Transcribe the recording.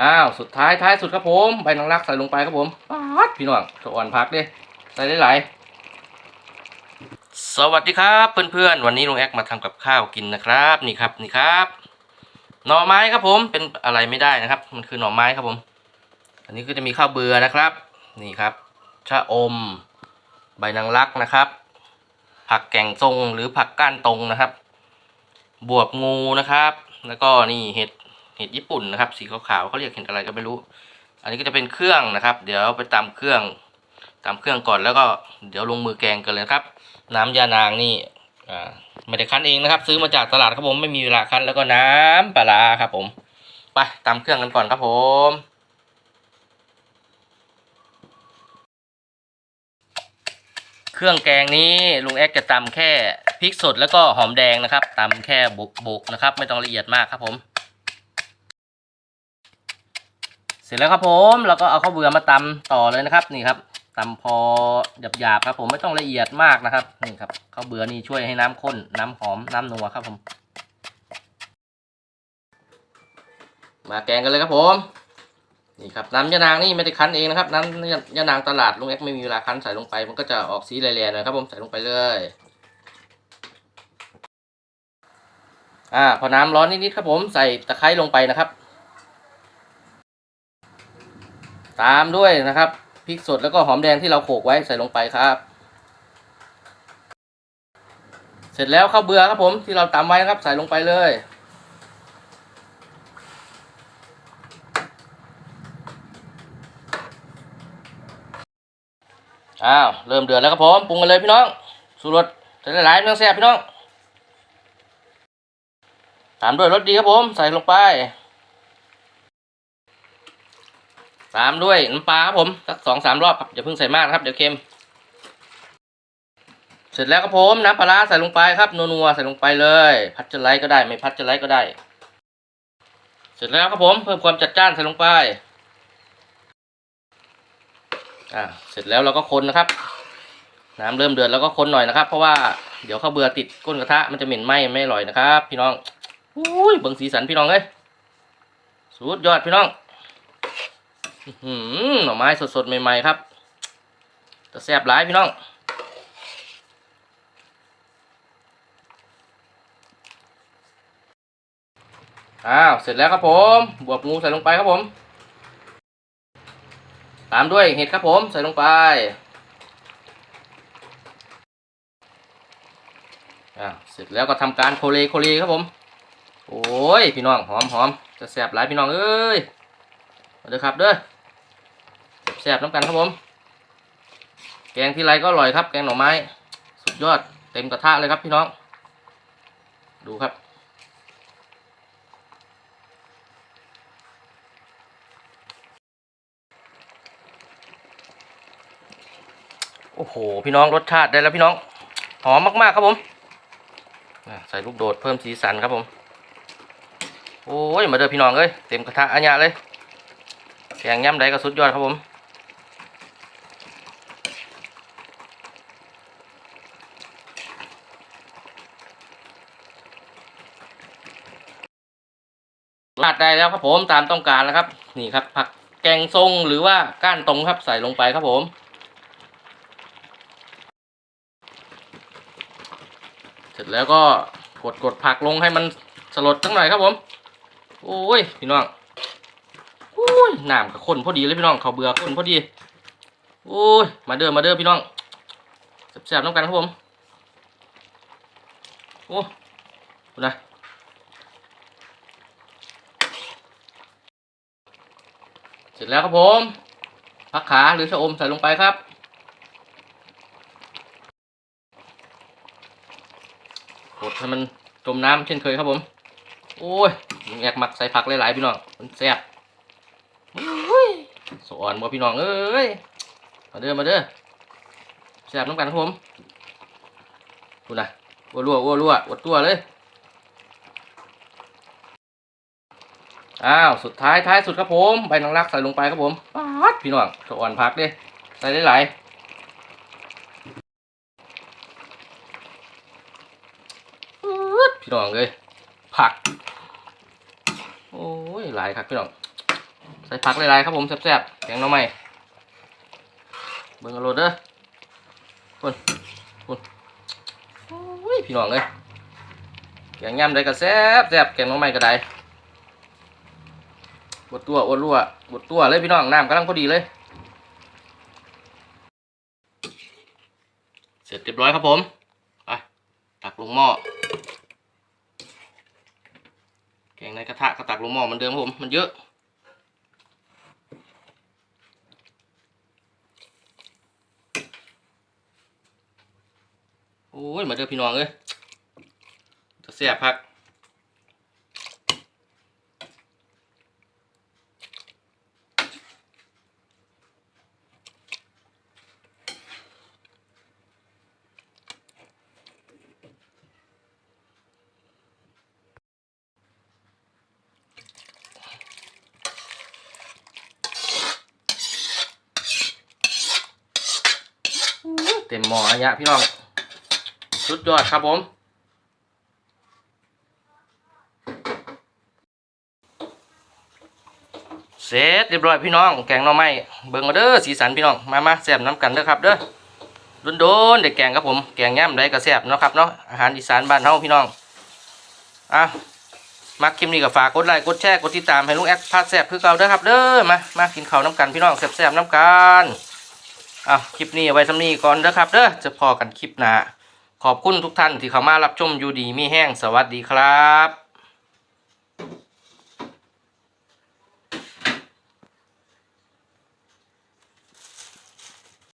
อ้าวสุดท้ายท้ายสุดครับผมใบนางรักใส่ลงไปครับผมป๊าดพี่น้องสะอ่อนพักดิใส่ได้หลายสวัสดีครับเพื่อนๆ วันนี้ลุงแอกมาทำกับข้าวกินนะครับ นี่ครับนี่ครับ หน่อไม้ครับผมเป็นอะไรไม่ได้นะครับ มันคือหน่อไม้ครับผม อันนี้ก็จะมีข้าวเบื่อนะครับ นี่ครับชะอม ใบนางรักนะครับ ผักแกงทรงหรือผักก้านตรงนะครับ บวบงูนะครับ แล้วก็นี่เห็ด ห็ดญี่ปุ่นนะครับ สีขาวๆเขาเรียกเห็ดอะไรก็ไม่รู้ อันนี้ก็จะเป็นเครื่องนะครับ เดี๋ยวไปตำเครื่องตำเครื่องก่อนแล้วก็เดี๋ยวลงมือแกงกันเลยครับ น้ำยานางนี่อ่าไม่ได้คั้นเองนะครับ ซื้อมาจากตลาดครับผมไม่มีเวลาคั้นแล้วก็น้ำปลาร้าครับผมไปตำเครื่องกันก่อนครับผมเครื่องแกงนี้ลุงแอ๊กจะตำแค่พริกสดแล้วก็หอมแดงนะครับตำแค่บุกๆนะครับ ไม่ต้องละเอียดมากครับผม เส ร็จแล้วครับผมเราก็เอาข้าวเบื่อมาตำต่อเลยนะครับนี่ครับตำพอหยาบๆครับ ผมไม่ต้องละเอียดมากนะครับนี่ครับข้าวเบื่อนี่ช่วยให้น้ำข้นน้ำหอมน้ำนัวครับผม มาแกงกันเลยครับผมนี่ครับน้ำยานางนี่ไม่ได้คั้นเองนะครับน้ำยานางตลาดลุงเอ็กไม่มีเวลาคั้นใส่ลงไป มันก็จะออกสีแหล่ๆหน่อยครับผมใส่ลงไปเลยอ่าพอน้ำร้อนนิดๆครับผมใส่ตะไคร้ลงไปนะครับ ตามด้วยนะครับพริกสดแล้วก็หอมแดงที่เราโขกไว้ใส่ลงไปครับ เสร็จแล้วข้าวเบื่อครับผมที่เราตำไว้นะครับ ใส่ลงไปเลย อ้าวเริ่มเดือดแล้วครับผมปรุงกันเลยพี่น้องสูรสใส่หลายๆไม่ต้องแซ่บพี่น้อง ตามด้วยรสดีครับผม ใส่ลงไป ตามด้วยน้ำปลาครับผมสักสองสามรอบครับอย่าเพิ่งใส่มากครับเดี๋ยวเค็ม เสร็จแล้วครับผมน้ำปลาใส่ลงไปครับนัวๆใส่ลงไปเลย พัดจะไลก็ได้ ไม่พัดจะไลก็ได้ เสร็จแล้วครับผมเพิ่มความจัดจ้านใส่ลงไปอ่าเสร็จแล้วเราก็คนนะครับ น้ำเริ่มเดือดแล้วก็คนหน่อยนะครับ เพราะว่าเดี๋ยวข้าวเบื่อติดก้นกระทะมันจะเหม็นไหม้ไม่อร่อยนะครับ พี่น้องอุ้ยเบิ่งสีสันพี่น้องเอ้ยสุดยอดพี่น้อง หือหน่อไม้สดๆ ใหม่ ๆ ครับ จะแซ่บหลายพี่น้อง อ้าว เสร็จแล้วครับผม บวบงูใส่ลงไปครับผม ตามด้วยเห็ดครับผม ใส่ลงไปอ่าว เสร็จแล้วก็ทำการโคเลโคเลครับผม โอ้ย พี่น้อง หอมหอมจะแสบหลายพี่น้องเอ้ย เด้อครับเด้อแสบน้ำกันครับผม แกงที่ไรก็อร่อยครับ แกงหน่อไม้ สุดยอดเต็มกระทะเลยครับพี่น้อง ดูครับ โอ้โห พี่น้องรสชาติได้แล้วพี่น้อง หอมมากๆครับผมใส่ลูกโดดเพิ่มสีสันครับผม โอ้ย มาเด้อพี่น้องเอ้ย เต็มกระทะอันยะเลย แกงย่ำใดก็สุดยอดครับผมราดได้แล้วครับผมตามต้องการแล้วครับ นี่ครับ ผักแกงทรงหรือว่าก้านตรงครับใส่ลงไปครับผมเสร็จแล้วก็กดกดผักลงให้มันสลดตั้งหน่อยครับผม โอ้ย พี่น้อง ยน้ำกับข้นพอดีเลยพี่น้องเขาเบื่อข้นพอดีโอ้ยมาเด้อมาเด้อพี่น้องแซ่บๆน้ำกันครับผมโอ้ดูนะเสร็จแล้วครับผมผักขาหรือชะอมใส่ลงไปครับกดให้มันจมน้ำเช่นเคยครับผม โอ้ยแอกหมักใส่ผักหลายๆพี่น้องมันแซ่บ สอนบ่พี่น้องเอ้ยมาเด้อมาเด้อแซ่บน้ำกันครับผมดูนะวัวรั่ววัวรั่ววัดตัวเลยอ้าวสุดท้ายท้ายสุดครับผมใบนางรักใส่ลงไปครับผมป๊าดพี่น้องสอนผักดิใส่ได้หลายปึ๊ดพี่น้องเลยผัก โอ้ยหลายครับพี่น้อง ส่ผักหลายๆครับผมแซ่บๆแกงหน่อไม้เบิ่งอาโรดเด้อคุณคุณโอ้ยพี่น้องเลยแกงย่ำได้ก็แซ่บแซ่บแกงหน่อไม้ก็ได้บดตัวอวดรั่วบดตัวเลยพี่น้องน้ำกำลังพอดีเลย เสร็จเรียบร้อยครับผมไปตักลงหม้อแกงในกระทะก็ตักลงหม้อเหมือนเดิมครับผมมันเยอะ อ้ย มาเจอพี่น้องเอ้ยจะเสียพักเต็มหม้ออันเนี้ยพี่น้อง สุดยอดครับผม เสร็จเรียบร้อยพี่น้อง แกงหน่อไม้เบิ่งมาเด้อสีสันพี่น้อง มามาแซ่บน้ำกันเด้อครับเด้อโดนๆเด็กแกงครับผม แกงย่ำได้ก็แซ่บเนาะครับเนาะ อาหารอีสานบ้านเฮาพี่น้อง อะมักคลิปนี้ก็ฝากกดไลค์กดแชร์กดติดตามให้ลุงแอคพาดแซ่บคือเก่าเด้อครับเด้อมามากินข้าวน้ำกันพี่น้องแซ่บๆน้ำกันอะคลิปนี้ไว้สำนีก่อนเด้อครับเด้อจะพอกันคลิปหน้า ขอบคุณทุกท่านที่เข้ามารับชมอยู่ดีมีแห้งสวัสดีครับ